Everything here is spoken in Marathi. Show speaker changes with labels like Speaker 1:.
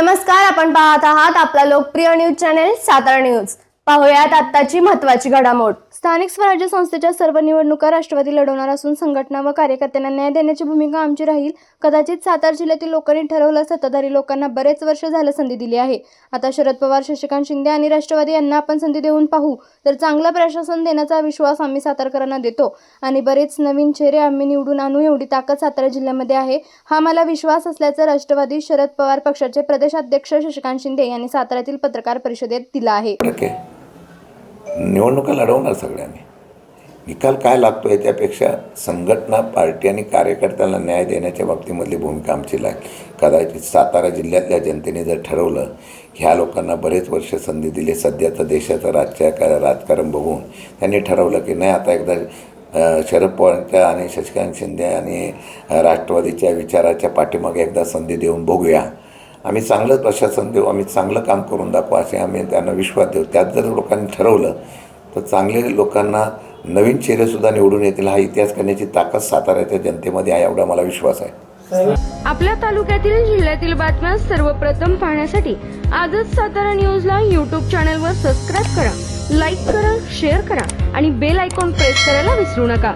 Speaker 1: नमस्कार आपण पाहत आहात आपला लोकप्रिय न्यूज चॅनेल सातारा न्यूज. पाहुयात आत्ताची महत्वाची घडामोड. स्थानिक स्वराज्य संस्थेच्या सर्व निवडणुका राष्ट्रवादी लढवणार असून संघटना व कार्यकर्त्यांना न्याय देण्याची भूमिका आमची राहील. कदाचित सातारा जिल्ह्यातील लोकांनी ठरवलं सत्ताधारी लोकांना बरेच वर्ष झालं संधी दिली आहे. आता शरद पवार शशिकांत शिंदे आणि राष्ट्रवादी यांना आपण संधी देऊन पाहू. तर चांगलं प्रशासन देण्याचा विश्वास आम्ही सातारकरांना देतो. आणि बरेच नवीन चेहरे आम्ही निवडून आणू एवढी ताकद सातारा जिल्ह्यामध्ये आहे. हा मला विश्वास असल्याचं राष्ट्रवादी शरद पवार पक्षाचे प्रदेशाध्यक्ष शशिकांत शिंदे यांनी साताऱ्यातील पत्रकार परिषदेत दिला आहे.
Speaker 2: निवडणुका लढवणार सगळ्यांनी. निकाल काय लागतो त्यापेक्षा संघटना पार्टी आणि कार्यकर्त्यांना न्याय देण्याच्या बाबतीमधली भूमिका आमची लागली कदाचित सातारा जिल्ह्यातल्या जनतेने जर ठरवलं ह्या लोकांना बरेच वर्ष संधी दिली सध्याचं देशाचं राज्य राजकारण बघून त्यांनी ठरवलं की नाही आता एकदा शरद पवारांच्या आणि शशिकांत शिंदे आणि राष्ट्रवादीच्या विचाराच्या पाठीमागे एकदा संधी देऊन बघूया. आम्ही चांगलं प्रशासन देऊ आम्ही चांगलं काम करून दाखवू असे आम्ही त्यांना विश्वास देऊ. त्यात जर लोकांनी ठरवलं तर चांगले लोकांना नवीन चेहरेसुद्धा निवडून येतील. हा इतिहास करण्याची ताकद साताऱ्याच्या जनतेमध्ये आहे एवढा मला विश्वास आहे.
Speaker 3: आपल्या तालुक्यातील जिल्ह्यातील बातम्या सर्वप्रथम पाहण्यासाठी आजच सातारा न्यूजला यूट्यूब चॅनलवर सबस्क्राईब करा लाईक करा शेअर करा आणि बेल आयकॉन प्रेस करायला विसरू नका.